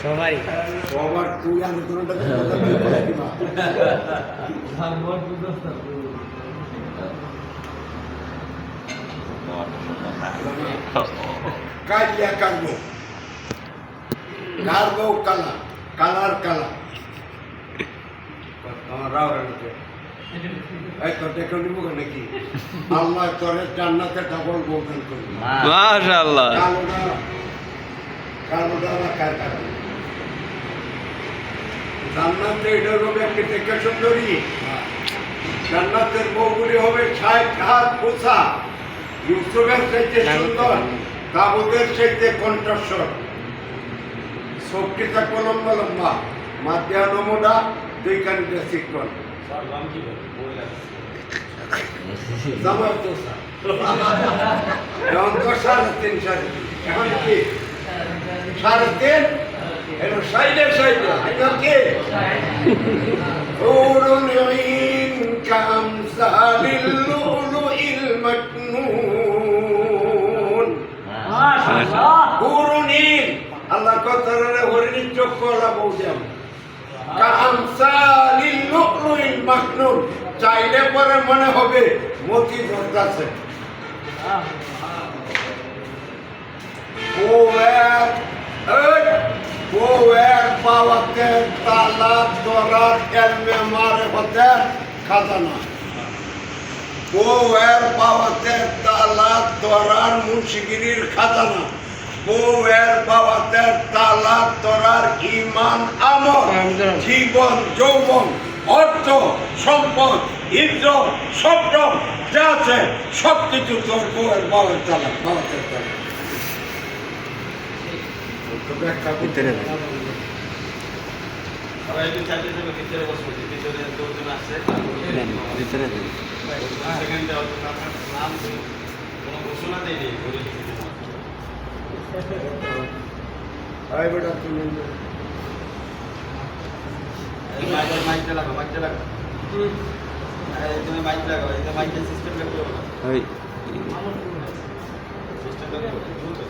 সবারই। সবার তুই আন্দোলনটা কালিয়া কার্গো কার্গো কালা কালার কালা রাও রানীতে আল্লাহ করে জান্নাতে ডাবল গোলদান করবে মাশাআল্লাহ কালোটা কালোটা কার কারণে জান্নাতে এটা হবে একটি দেখে সুন্দরী জান্নাতের বউগুলি হবে ষাট হাত পোষা ইউসুফের চাইতে সুন্দর দাবুদের চাইতে কণ্ঠস্বর। শক্তিটা লম্বা লম্বা। মাধ্যা নমোডা দুই কানিটা শিক্ষণ এখন তো সাড়ে তিন সাড়ে তিন। এখন কি? সাড়ে তিন? এটা সাইডে সাইডে। এটা কে? نور كأمثال اللؤلؤ المكنون ما شاء الله نور আল্লাহ কথারে হরিণী চোখ কাম সালিল কামসালিল লুকলুইল মাকনুন চাইলে পরে মনে হবে মতি ধরতাছে ও এক বউয়ের পাওয়াতে তালা দরার এলমে মারে হতে খাজানা। বউয়ের পাওয়াতে তালা দরার মুন্সিগিরির খাজানা। বউয়ের পাওয়াতে তালা দরার ইমান আমল জীবন যৌবন অর্থ সম্পদ ইজ্জত সবরম যা আছে সব কিছু তোর বউয়ের বাবার তালা বাবাতের তালা। বেটা তুমি মাইকটা লাগো মাইকটা লাগো তুমি মাইক লাগাও এই মাইকের সিস্টেমটা করে ওই সিস্টেমটা করে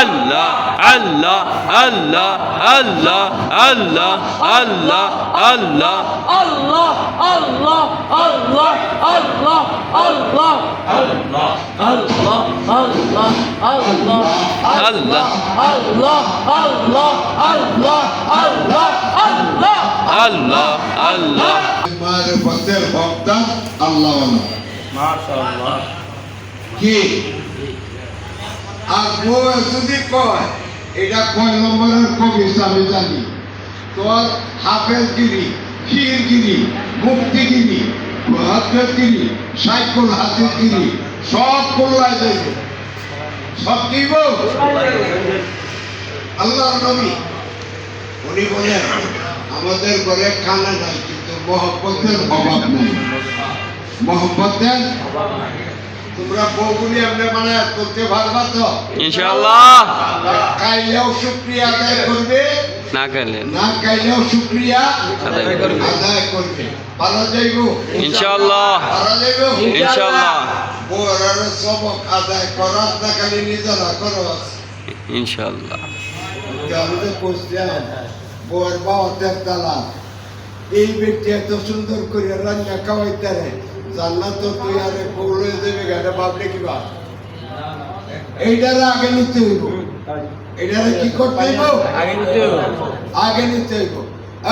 আল্লাহ আল্লাহ আল্লাহ আল্লাহ আল্লাহ আল্লাহ Allah, Allah, Allah, Allah, Allah, Allah, Allah, Allah, Allah, আল্লাহ Allah, Allah, Allah, Allah, Allah. আল্লাহ আল্লাহ মারফতের হকদার আল্লাহ কি আর যদি কয়, এটা কয় নম্বরের কবি আমি জানি। তোর হাফেজগিরি, ক্ষীরগিরি, মুক্তিগিরি সাইকুল হাতিগিরি সব কল্যায় যাইবে সব গো আল্লাহ নবী। উনি বলেন, আমাদের ঘরে খানা নাই, কিন্তু মহব্বতের অভাব নাই। মহব্বতের তোমরা বউগুলি আপনি মানে করতে পারবা তো ইনশাআল্লাহ কাইলেও শুক্রিয়া আদায় করবে না করলেন না। কাইলেও শুক্রিয়া আদায় করবে। আদায় করবে। পারা যাইব। ইনশাআল্লাহ। পারা যাইব। ইনশাআল্লাহ। বউরার সবক আদায় করার না খালি নিজেরা করো। ইনশাআল্লাহ। আমাদের কোশ্চেন বউর বাবাতের তালা এই ব্যক্তি এত সুন্দর করে রান্না খাওয়াইতে জান্নাত তো তুই আরে বউলে দেবে গাড়ি ভাবলে কি ভাব এইটারে আগে নিতে হইব। এইটারে কি করতে হইব? আগে নিতে হবে। আগে নিতে হইব।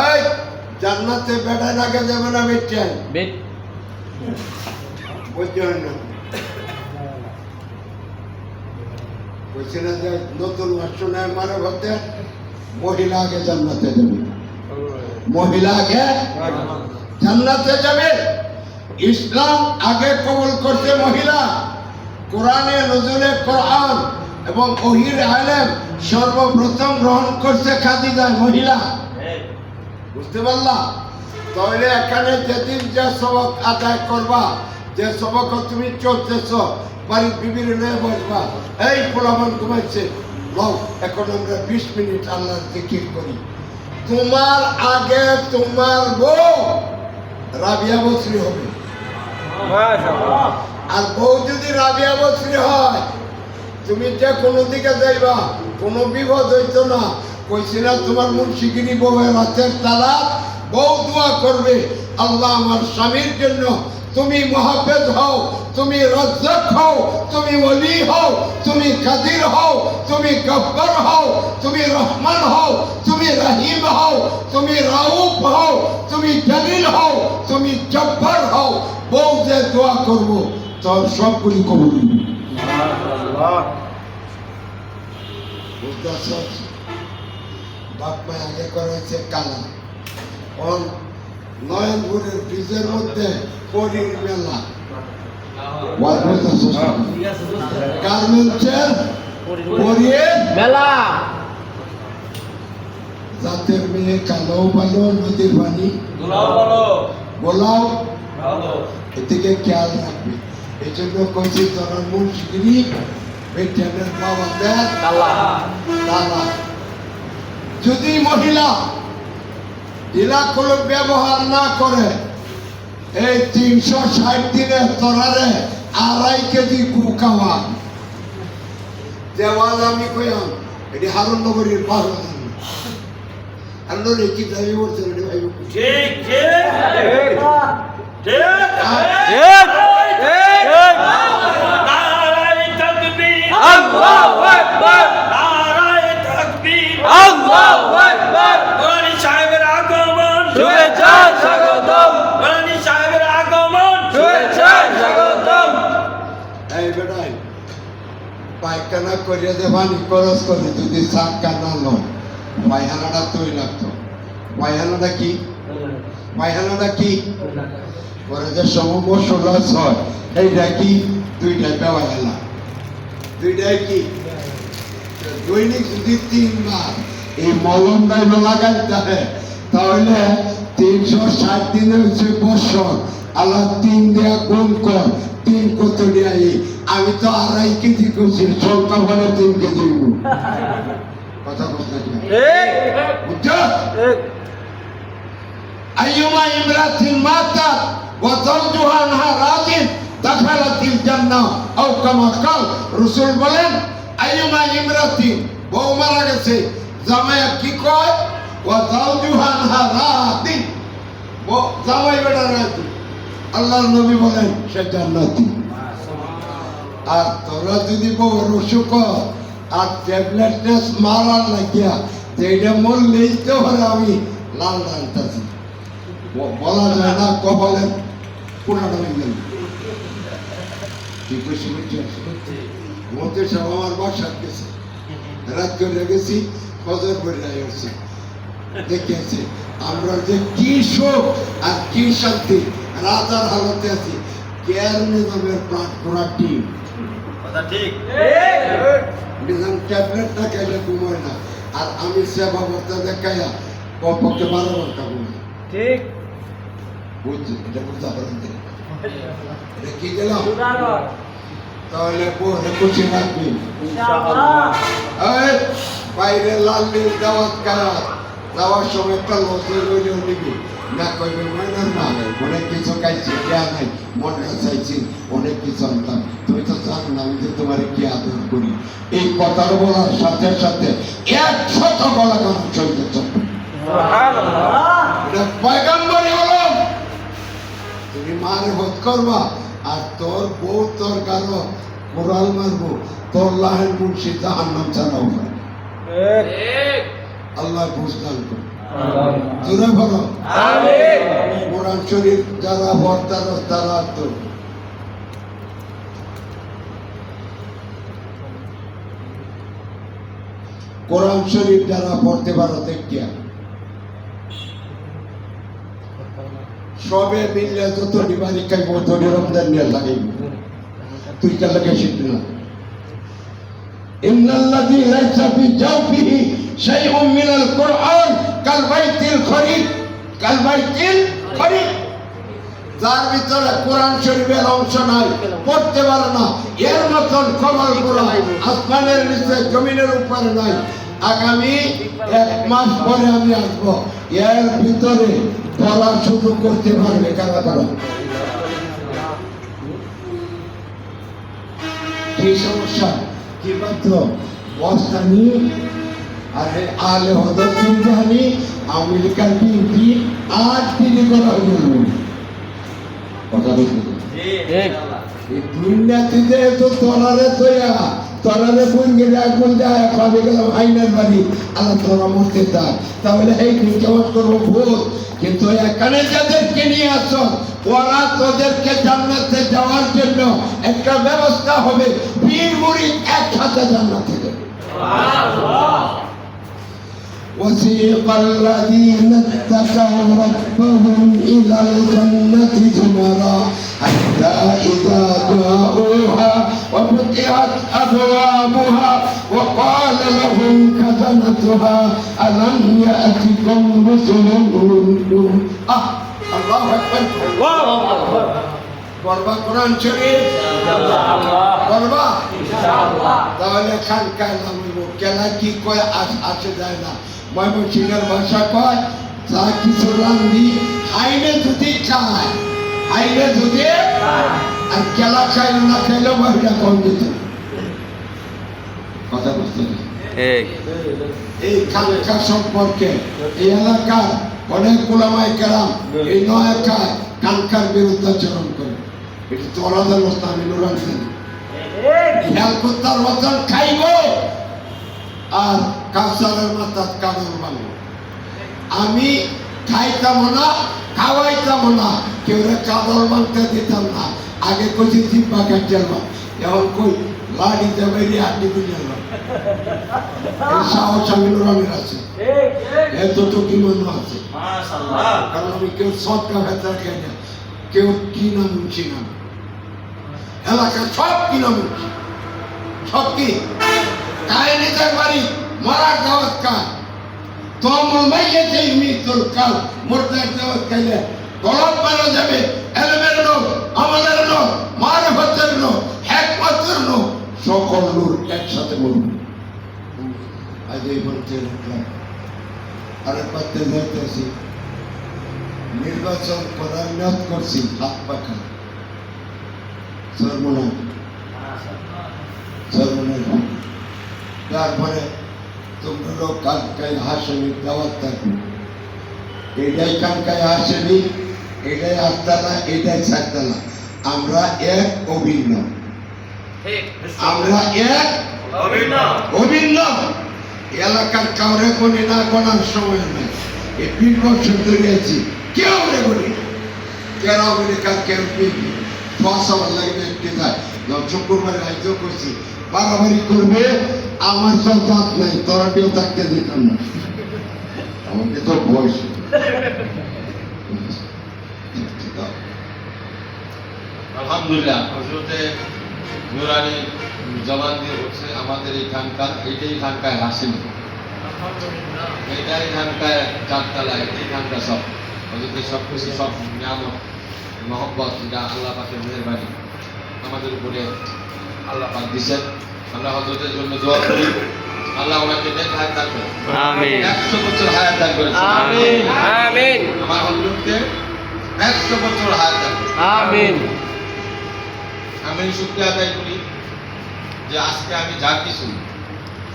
এই জান্নাতে বেড়ার আগে যাবে না বেচান বেট। বুঝছেন না? বলছি না যে নতুন মারে হতে মহিলা আগে জান্নাতে যাবে। মহিলা আগে জান্নাতে যাবে। ইসলাম আগে কবুল করতে মহিলা। কোরআনে নজরে কোরআন এবং ওহির আলেম সর্বপ্রথম গ্রহণ করছে খাদিজা মহিলা। বুঝতে পারলা তাহলে এখানে যেদিন যে সবক আদায় করবা, যে সবক তুমি চলতেছ, বাড়ির বিবির নিয়ে বসবা, এই পোলামান ঘুমাইছে। লও, এখন আমরা বিশ মিনিট আল্লাহর জিকির করি। তোমার আগে তোমার বউ রাবিয়া বসরি হবে। আর বউ যদি রাবিয়া বসরি হয়, তুমি যে কোনো দিকে যাইবা, কোনো বিপদ হইতো না। কইছি না, তোমার মুন্সিগিরি বউয়ের হাতের তালা বউ দোয়া করবে। আল্লাহ আমার স্বামীর জন্য তুমি মহাবেদ হও তুমি রজ্জক হও তুমি অলি হও তুমি কাদির হও তুমি গব্বর হও তুমি রহমান হও তুমি রহিম হও তুমি রাউফ হও তুমি জলিল হও তুমি জব্বর হও। বউ যে দোয়া করব তোর সবগুলি কবুল বাপ মা আগে করেছে কালা। অন নয়নপুরের ব্রিজের মধ্যে পরীর মেলা। গার্মেন্টসের পরীর মেলা। জাতের মেয়ে কালো ভালো নদীর পানি গোলাও এদিকে খেয়াল রাখবে। এই জন্য কইছি তোরা মুন্সিগিরি বেটেনের বাবা দেখ কালা যদি মহিলা ঢিলাখোলক ব্যবহার না করে এই তিনশো ষাট দিনের তরারে আড়াই কেজি গু খাওয়া দেওয়াল আমি কইয়াম এটি হারুন নগরীর পাহাড় আর নরে কি দাবি করছে এটি ভাই? ঠিক ঠিক। ঠিক নারায়ে করিয়া দেবানি খরচ করে, যদি সাক্কা না লয় পায়খানাটা তৈরি লাগতো পায়খানাটা কি? পায়খানাটা কি? করে যে সমবসরা ছয়, এইটা কি? দুইটা পায়খানা দুইটাই কি? দৈনিক যদি তিনবার এই মলম দাইল লাগাইতে তাহলে তিনশো ষাট দিনের হচ্ছে বছর। আল্লাহ তিন দেয়া গুণ কর তিন কত দেয়া এই আমি তো আড়াই কেজি করছি সংখ্যা বলে তিন কেজি গুণ। কথা বলতে বুঝছো أيما امرأة ماتت وزوجها عنها راض دخلت الجنة أو كما قال رسول বলেন أيما امرأة বউ মারা গেছে জামাই কি কয় وزوجها عنها راض বউ- জামাই বেটা রাজি আল্লাহর নবী বলেন সে জান্নাতি। আর তোরা যদি হয়, আর ট্যাবলেট মারার লাগিয়া যে এটা মরলেই তো হলে আমি লাল ডালতাছি বলা যায় না কপালের পুরাটা গেল ঠিক আছে সব আমার বাসার গেছে রাত করে গেছি ফজর করে আসছি দেখেছি আমরা যে কি শোক আর কি শান্তি রাজার হালতে আছি। কেয়ার নিজামের প্রাণ পুরা টিম। কথা ঠিক? নিজাম ট্যাবলেটটা খাইলে ঘুমায় না। আর আমি সেবা করতে দেখাইয়া কমপক্ষে বারো ঘণ্টা ঘুমাই। ঠিক। বুঝছি এটা বুঝতে পারেন এটা কি গেলাম তাহলে পরে খুশি রাখবি বাইরে লাল নীল দাওয়াত খাওয়া যাওয়ার সময় একটা লসে লইলেও নিবি না কইবে ময়নার না অনেক কিছু খাইছি দেয়া নাই মনটা চাইছি অনেক কিছু আনতাম। তুমি তো জানো না আমি যে তোমার কি আদর করি? এই কথাটা বলার সাথে সাথে একশত গলা গান চলতে চলবে এটা পয়গাম্বরই হলো তুমি মারে হত করবা আর তোর বউ তোর কারও কোরাল মারবো তোর লাহের মুন্সি জাহান নাম চালাও আল্লাহ কোরআন শরীফ যারা তারা তো কোরআন শরীফ যারা পড়তে পারো দেখতে সবে মিললে যত ডিমারি কাই তত রমজান নিয়ে তুই কাল লাগে শিখবি না? ইন্নাল্লাযী লাইসা ফি জাওফিহি শাইউম মিনাল কোরআন কাল বাইতিল খরিফ কাল বাইতিল খরিফ যার ভিতরে কোরআন শরীফের অংশ নাই, পড়তে পারে না, এর মতন কমল কোরআন আসমানের নিচে, জমিনের উপরে নাই। আগামী এক মাস পরে আমি আসব, এর ভিতরে পড়ার শুরু করতে পারবে কারা কারা? সমস্যা? কি মাত্র বস্তা নিয়ে আরে আলে হদর জানি আমেরিকার বিউটি আর তিনি করা কথা বলতে ঠিক এই দুর্নীতিতে তো তরারে তৈয়া তরারে কোন গেলে এখন যায় কবে গেলাম আইনের বাড়ি। আল্লাহ তোরা মরতে চায় তাহলে এই কেমন করব ভূত? কিন্তু এখানে যাদেরকে নিয়ে আসো ওরা তোদেরকে জান্নাতে যাওয়ার জন্য একটা ব্যবস্থা হবে। বীর মুড়ি একসাথে জান্নাতে যাবে। وسيق الذين اتقوا ربهم إلى الجنة زمرا حتى إذا جاءوها وفتحت أبوابها وقال لهم خزنتها ألم يأتكم رسل منكم آه الله أكبر করবা কোরআন শরীফ করবা তাহলে খানকায় নামিব কেলা কি কয় আস- আসে যায় না ময়মনসিংহের ভাষা কয় যা কিছু রান্ধি হাইনে যদি চায় হাইনে যদি আর কেলা খাইলে না খাইলে মহিলা কম দিত। কথা বুঝতে এই। সম্পর্কে এই এলাকার অনেক গোলামাই কেরাম এই নয়াকায় কানকার বিরুদ্ধে আচরণ করে। এটি তো আলাদা অবস্থা আমি নুরান খেয়াল করতার খাইব। আর কাউসারের মাথা কাদর বাংলো। আমি খাইতাম না খাওয়াইতাম না কেউ কাদর মানতে দিতাম না। আগে কচি জিব্বা কাটিয়াল এখন কই লাড়িতে বেরিয়ে আড্ডি বুঝাল এই সাহস আমি নুরানের আছে। এতটুকু মনে আছে। কারণ আমি কেউ সৎকা ভেতর খাই না কেউ কি না মুন্সি না। এলাকার সব কি না মুন্সি সব কি? কায় নিজের বাড়ি। মরার দাওয়াত কায় তোমর মাইয়ে যে মৃত্যুর কাল মুর্দার দাওয়াত খাইলে গলব মারা যাবে, এলমের লোক, আমাদের লোক, মারফতের লোক একমাত্রের লোক, সকল লোক একসাথে বলুন আজ এই বলতে আরেকবার যাইতেছি নির্বাচন করার নিয়ত করছি, হাত পাখা। সর্বনা সর্বনা তারপরে তোমরা কানকায় হাসেনি দাওয়াত থাকবে। এটাই কানকায় হাসেনি এটাই আস্তানা এটাই ছাড়তানা আমরা এক অভিন্ন আমরা এক অভিন্ন। এলাকার কাউরে কোনে না কোনার সময় নেই। এই বিশ বছর ধরে আছি কেউ রে বলি কেন আমেরিকার কেউ পিবি ফসল লাগবে একটি যায় শুক্রবার আইতেও করছি। বাড়াবাড়ি করবে আমার তো জাত নাই তোরা কেউ থাকতে দিতাম না। আমাকে তো বয়স। আলহামদুলিল্লাহ হজরতে নুরানি জবান দিয়ে বলছে আমাদের এইটাই এখানকায় হাসিনি এটাই এখানকায় চারতলা এটাই এখানকার সব। হজরতে সব কিছু সব নিয়ামত মহব্বত যা আল্লাহ পাকের মেহরবানি। আমাদের উপরে আল্লাহ পাক দিচ্ছেন আমরা হজরতের জন্য দোয়া করি। আল্লাহ ওনাকে নেক হায়াত আমিন। একশো বছর হায়াত দান করেন আমিন। আমিন। আমার হজরতকে একশো বছর হায়াত দান আমিন। আমি শুক্রিয়া আদায় করি যে আজকে আমি যা কিছু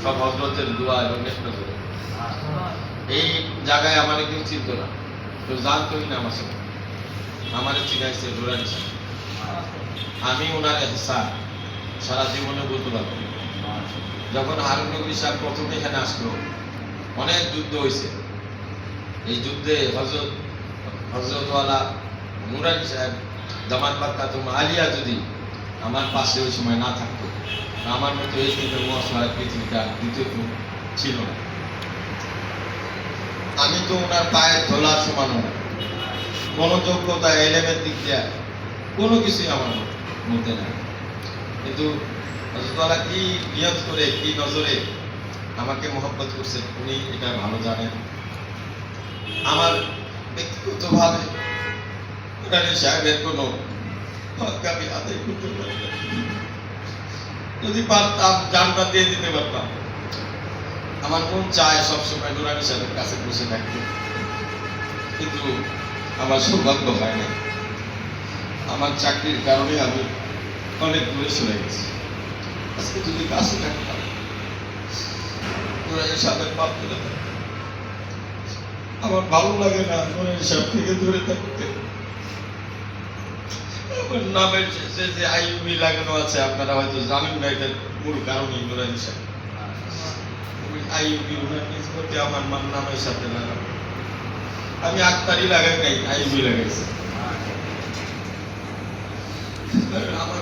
সব হজরতের দোয়া এবং করে এই জায়গায় আমার কেউ চিনত না। কেউ জানতোই না আমার সাথে। আমার চিনাইছে ডোরানি আমি ওনার এহসান। সারা জীবনে বলতে পারব। যখন হারুন নগরী সাহেব প্রথম এখানে আসলো, অনেক যুদ্ধ হয়েছে এই যুদ্ধে হজরত হজরতওয়ালা নুরানি সাহেব জামান বাক্কাতুম আলিয়া যদি আমার পাশে ওই সময় না থাকতো, আমার মতো এই দিনের মহাশয় পৃথিবীটা দ্বিতীয় ছিল না। আমি তো ওনার পায়ের ধোলার সমানও না কোনো যোগ্যতা, এলেমের দিক দিয়ে কোনো কিছুই আমার মধ্যে নাই। কিন্তু হজরতওয়ালা কি নিয়ত করে, কি নজরে আমাকে মহব্বত করছেন উনি এটা ভালো জানেন। আমার ব্যক্তিগতভাবে রানী সাহেবের কোনো আমি আদায় করতে পারি। যদি পারতাম, জানটা দিয়ে দিতে পারতাম। আমার মন চায় সবসময় নুরানি সাহেবের কাছে বসে থাকতে। কিন্তু আমার সৌভাগ্য হয় না আমার চাকরির কারণে আমি অনেক দূরে চলে গেছি। আজকে যদি কাছে থাকতাম আমার ভালো লাগে না নুরানি সাহেব থেকে দূরে থাকতে। আমার নামের যে আইবি লাগানো আছে, আপনারা হয়তো জানেন না, এটার মূল কারণই নুরানি সাহেব আইবি ওনার আমার নামের সাথে লাগানো আমি আক্তারি লাগাই নাই আইবি লাগাইছি। আমার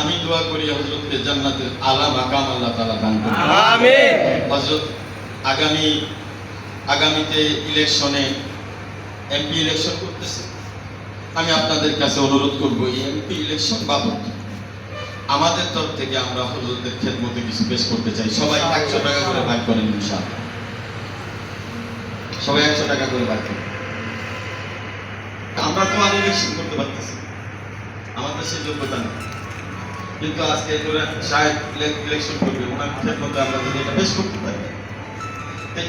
আমি দোয়া করি হজরতকে জান্নাতের আলা মাকাম আল্লাহ তাআলা দান করুন। আমিন। হজরত আগামী আগামীতে ইলেকশনে এমপি ইলেকশন করতেছে। আমি আপনাদের কাছে অনুরোধ করব এই এমপি ইলেকশন বাবদ আমাদের তরফ থেকে আমরা হজরতের খেদমতে কিছু পেশ করতে চাই। সবাই একশো টাকা করে ভাগ করেন ইনশাআল্লাহ। সবাই একশো টাকা করে ভাগ করেন। আমরা তো আর ইলেকশন করতে পারতেছি আমাদের সেই যোগ্যতা নেই। কিন্তু আজকে করে সাহেব ইলেকশন করবে ওনার খেদমতে আমরা যদি এটা পেশ করতে পারি।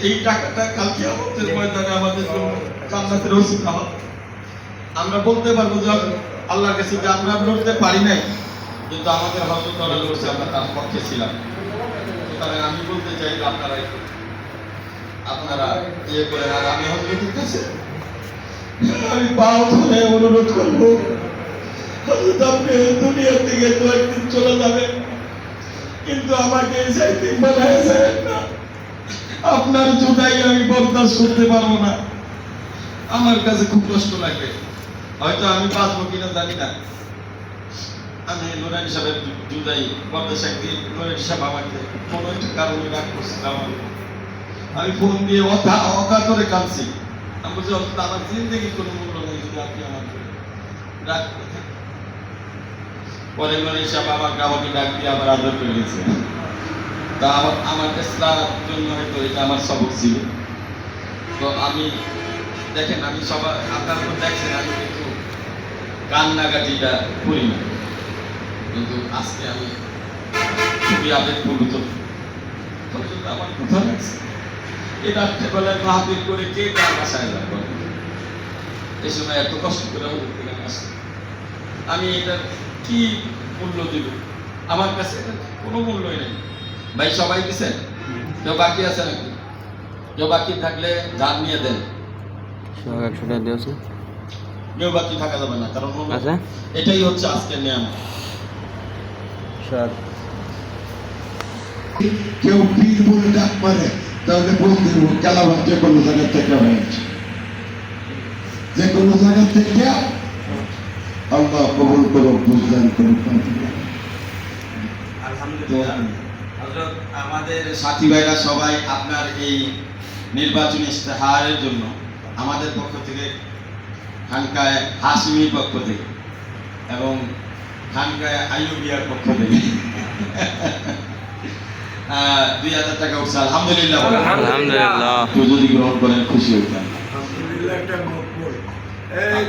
এই টাকাটা কালকে আমাদের ময়দানে আমাদের জান্নাতের ওসিলা হবে আমরা বলতে পারব যে আল্লাহর কাছে যে আমরা লড়তে পারি নাই, কিন্তু আমাদের হয়তো করা লড়ছে, আমরা তার পক্ষে ছিলাম। সুতরাং আমি বলতে চাই যে আপনারা আপনারা ইয়ে করে আর আমি হজরতের কাছে আমি পাও অনুরোধ করব। তো একদিন চলে যাবেন। কিন্তু আমাকে আপনার জুতাই আমি বরদাস্ত করতে পারব না। আমার কাছে খুব কষ্ট লাগে। হয়তো আমি বাঁচবো কিনা জানি না। আমি নুরান সাহেবের জুতাই বরদাস্ত একদিন সাহেব আমাকে কোনো একটা কারণে রাগ আমার আমি ফোন দিয়ে অথা অকাতরে কাঁদছি। আমি বলছি আমার কোনো মূল্য নেই যদি আপনি আমাকে রাগ করে থাকেন। পরে নুরান সাহেব আমাকে আমাকে ডাক দিয়ে আবার আদর করে গেছে তা আমার আমার ইসলামের জন্য হয়তো এটা আমার সবক ছিল। তো আমি, দেখেন, আমি সবার, আপনারা তো দেখছেন, আমি কিন্তু কান্নাকাটিটা করি না। কিন্তু আজকে আমি খুবই আবেগপ্রবৃত আমার কথা লাগছে এই রাত্রেবেলায় মাহফিল করে কে কার বাসায় যাবে? এই সময় এত কষ্ট করে আসে আমি এটার কি মূল্য দিব আমার কাছে কোনো মূল্যই নেই। ভাই সবাই দিছেন? কেউ বাকি আছে নাকি? কেউ বাকি থাকলে ধান নিয়ে দেন। একশো টাকা দিয়েছে কেউ বাকি থাকা যাবে না কারণ আচ্ছা। এটাই হচ্ছে আজকের নিয়ম কেউ পীর বলে ডাক মারে তাহলে বলতে যে কোনো জায়গা থেকে হয়েছে। যে কোনো জায়গা থেকে আল্লাহ কবুল করো বুঝলেন করো আলহামদুলিল্লাহ। হযরত আমাদের সাথী ভাইরা সবাই আপনার এই নির্বাচনী ইস্তেহারের জন্য আমাদের পক্ষ থেকে খানকায় হাসিমির পক্ষ থেকে এবং খানকায় আইয়ুবিয়ার পক্ষ থেকে। দুই হাজার টাকা উঠছে আলহামদুলিল্লাহ। আলহামদুলিল্লাহ। কেউ যদি গ্রহণ করেন খুশি হইতাম আলহামদুলিল্লাহ একটা মকবুল এই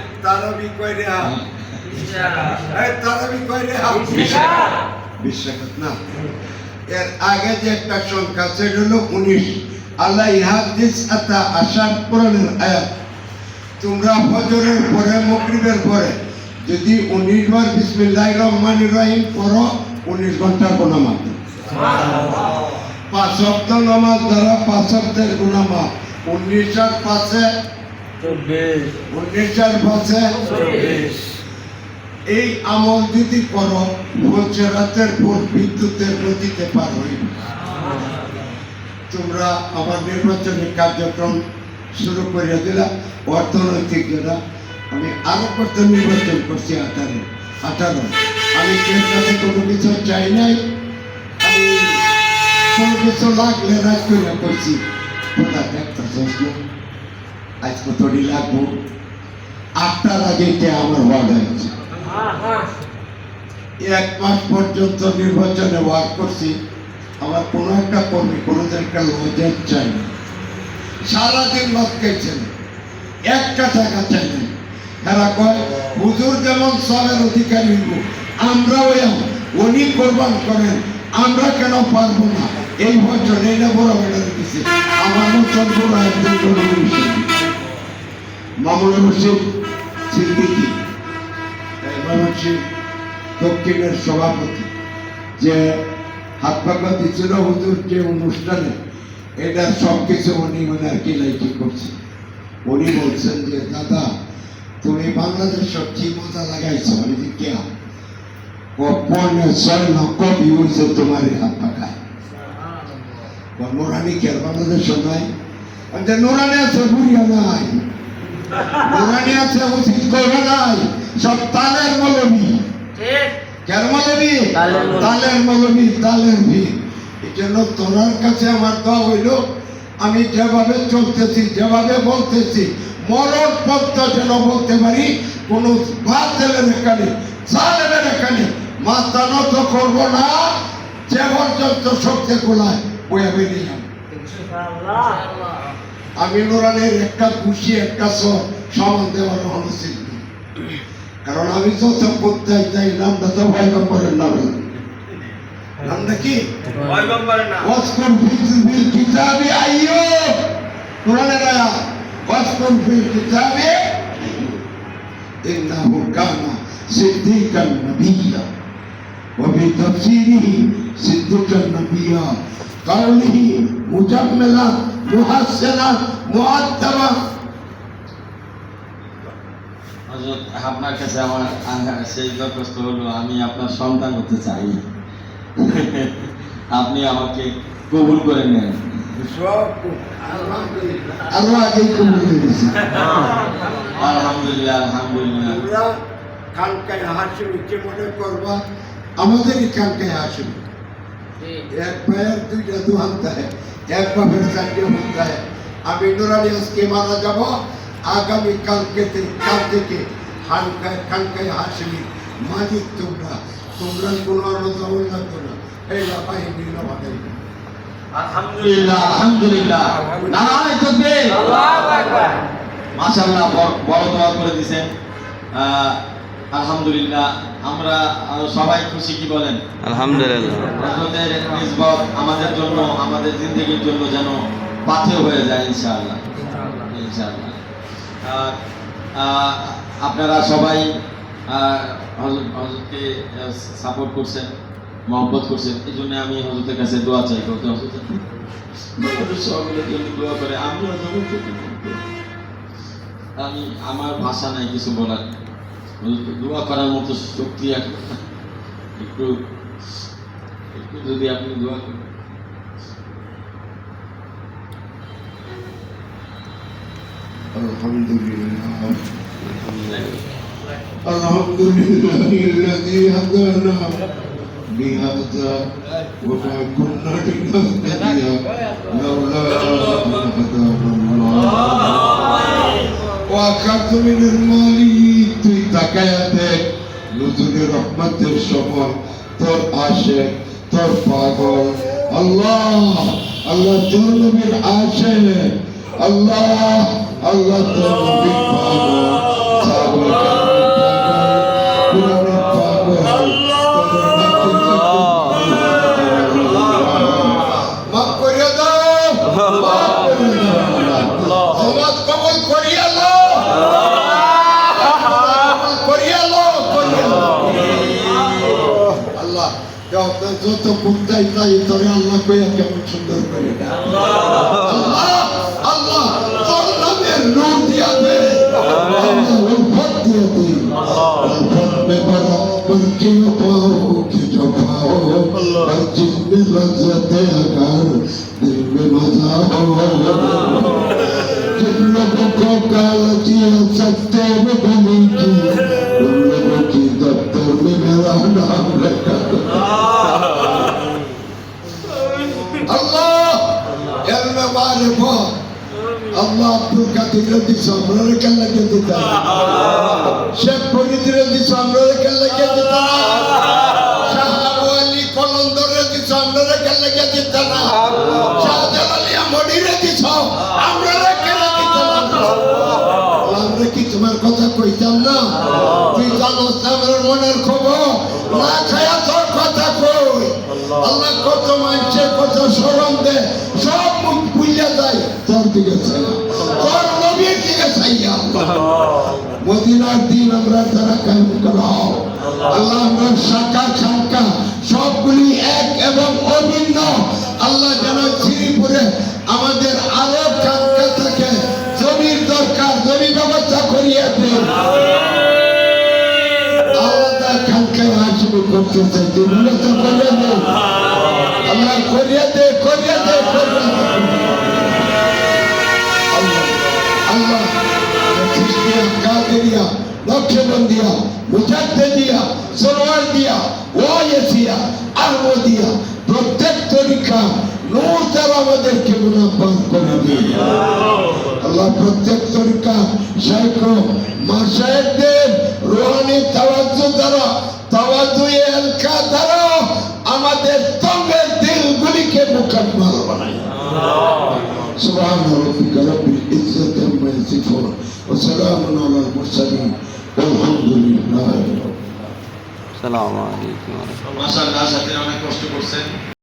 না। এর আগে যে একটা সংখ্যা সেটা হলো উনিশ। আল্লাহ ইহাদিস আতা আসার কোরআনের আয়াত। তোমরা ফজরের পরে মকরিবের পরে যদি উনিশ বার বিসমিল্লাহ রহমান রহিম পড়ো উনিশ ঘণ্টার গুণামাত পাঁচ সপ্তাহ নামাজ দ্বারা পাঁচ সপ্তাহের গুণামাত উনিশ আর পাঁচে? উনিশ আর পাঁচে? এই আমল যদি করো রাতের পর বিদ্যুতের নদীতে পার হইবে তোমরা আমার নির্বাচনী কার্যক্রম শুরু করে দিলা, অর্থনৈতিক যেটা আমি আরও কত নির্বাচন করছি আঠারো আঠারো। আমি কেউ কাছে কোনো কিছু চাই নাই। আমি কোনো কিছু লাগলে রাজ করে করছি। কোথা কতটি লাগবো আটটার আগে আমার ওয়ার্ড হয়েছে। এক মাস পর্যন্ত নির্বাচনে ওয়ার্ড করছি। আমার কোনো একটা কর্মী, কোনোদিন একটা লজের চাই না। সারাদিন মদ খেয়েছেন। একটা টাকা চাই না তারা কয়, হুজুর যেমন সবের অধিকারী আমরাও এম। উনি কোরবান করেন, আমরা কেন পারব না? এই বছর না বড় বেড়া দিতেছে। আমার মতন বড় একজন বড় মুর্শিদ। মামুন রশিদ সিদ্দিকী। ময়মনসিংহ দক্ষিণের সভাপতি। যে হাত পাকা দিচ্ছিল হুজুর যে অনুষ্ঠানে, এটা সব কিছু উনি মানে আর কি লাইকি করছে উনি বলছেন যে, দাদা, তুমি বাংলাদেশের কি মজা লাগাইছো আমি যে কে পনে ছয় লক্ষ ভিউ হয়েছে তোমার হাত পাকায় নোরানি কে বাংলাদেশ নাই? আমি যে নোরানি আছে বুড়িয়া নাই। নোরানি আছে উচিত করে নাই? সব তালের মলবি। কেন মলবি? তালের মৌলবি। তালের ভিড় এই জন্য তোরার কাছে আমার দোয়া হইল আমি যেভাবে চলতেছি যেভাবে বলতেছি মরণ যেন বলতে পারি কোন বাতিলের এখানে জালেমের এখানে মাথা নত করব না যে পর্যন্ত শক্তি গোলায় বইয়া বেরিয়ে যাব আমি নোরানের একটা খুশি একটা সব সমান দেওয়ার। কারণ আমি যত করতে চাই নামটা তো পয়গম্বরের নাম নামটা কি পয়গম্বরের নাম ওয়াসকুর ফিল বিল কিতাবে আইয়ুব কোরআনের আয়াত ওয়াসকুর ফিল কিতাবে ইন্নাহু কানা সিদ্দিকান নাবিয়্যা وفي تفسيره صديقا نبيا قوله مجملا محسنا مؤدبا হযরত, আপনার কাছে আমার সেই দরখাস্ত হলো আমি আপনার সন্তান হতে চাই। আপনি আমাকে কবুল করে নেন। আরও আগে কবুল আলহামদুলিল্লাহ আলহামদুলিল্লাহ। মনে করবা আমাদেরই কানকায় হাসিমি এক পায়ের দুইটা দেয় এক বাপের চারটে হাত আমি নুরানি আজকে মারা যাব আগামী কালকে থেকে- কাল থেকে হানকায় কানকায় হাসিমি মালিক তোমরা তোমরা কোনো অনুদান লাগতো না। এই বাহিনী বানাই আলহামদুলিল্লাহ। আলহামদুলিল্লাহ। নারায়ণ তাকবীর মাশাআল্লাহ বড় দোয়া করে আলহামদুলিল্লাহ আমরা সবাই খুশি কি বলেন? আলহামদুলিল্লাহ। হজরতের নিসবত আমাদের জন্য আমাদের জিন্দগির জন্য যেন পাথেয় হয়ে যায় ইনশাআল্লাহ। ইনশাআল্লাহ। আর, আহ, আপনারা সবাই হজরতকে সাপোর্ট করছেন, মহব্বত করছেন, এই জন্য আমি হজরতের কাছে দোয়া চাই। করতে সকলের দোয়া করে, আমিও। আমি, আমার ভাষা নাই কিছু বলার। দোয়া করার মতো শক্তি এখন একটু একটু যদি আপনি দোয়া করেন। الحمد لله الذي هدانا بهذا وما كنا لنهتدي لولا أن هدانا الله وأخذت من المال তুই তাকায়া দেখ নজরুলের রহমতের সময় তোর আশে তোর পাগল আল্লাহ আল্লাহ তোর নবীর আশে আল্লাহ আল্লাহ যত কুন্তাই তাই তোরে আল্লাহ কইয়া কেমন সুন্দর আল্লাহ আব্দুল কাতিরে দিছ আমরা কেন লাগিয়ে দিতা শেখ ফরিদিরে দিছ আমরা কেন লাগিয়ে দিতা সব মুখ ভুলিয়া যায়, তোর দিকে তোর নবীর দিকে চাইয়া মদিনার দিন আমরা তারা কায়েম করাও আল্লাহ আমরা শাখা খানকা সবগুলি এক এবং অভিন্ন। আল্লাহ যেন শ্রীপুরে আমাদের আরও খানকা থাকে জমির দরকার, জমি ব্যবস্থা করিয়ে দেন। আলাদা খানকায় আসবে করতেছে যেগুলো তো করিয়ে দেন দিয়া নকশবন্দিয়া মুজাদ্দিয়া সরোয়ার দিয়া ওয়াইসিয়া আহমদিয়া প্রত্যেক তরিকা নূর দ্বারা আমাদেরকে মুনাফান করে আল্লাহ প্রত্যেক তরিকা শেখ মাসায়েদের রোহানি তাওয়াজ্জু দ্বারা তাওয়াজ্জু এলকা দ্বারা আমাদের তঙ্গের দিলগুলিকে মুকাম্মাল বানায় সুবহান রাব্বিকা রব্বিল ইজ্জাতি আম্মা ইয়াসিফুন। وسلام على المرسلين والحمد لله السلام عليكم ورحمة الله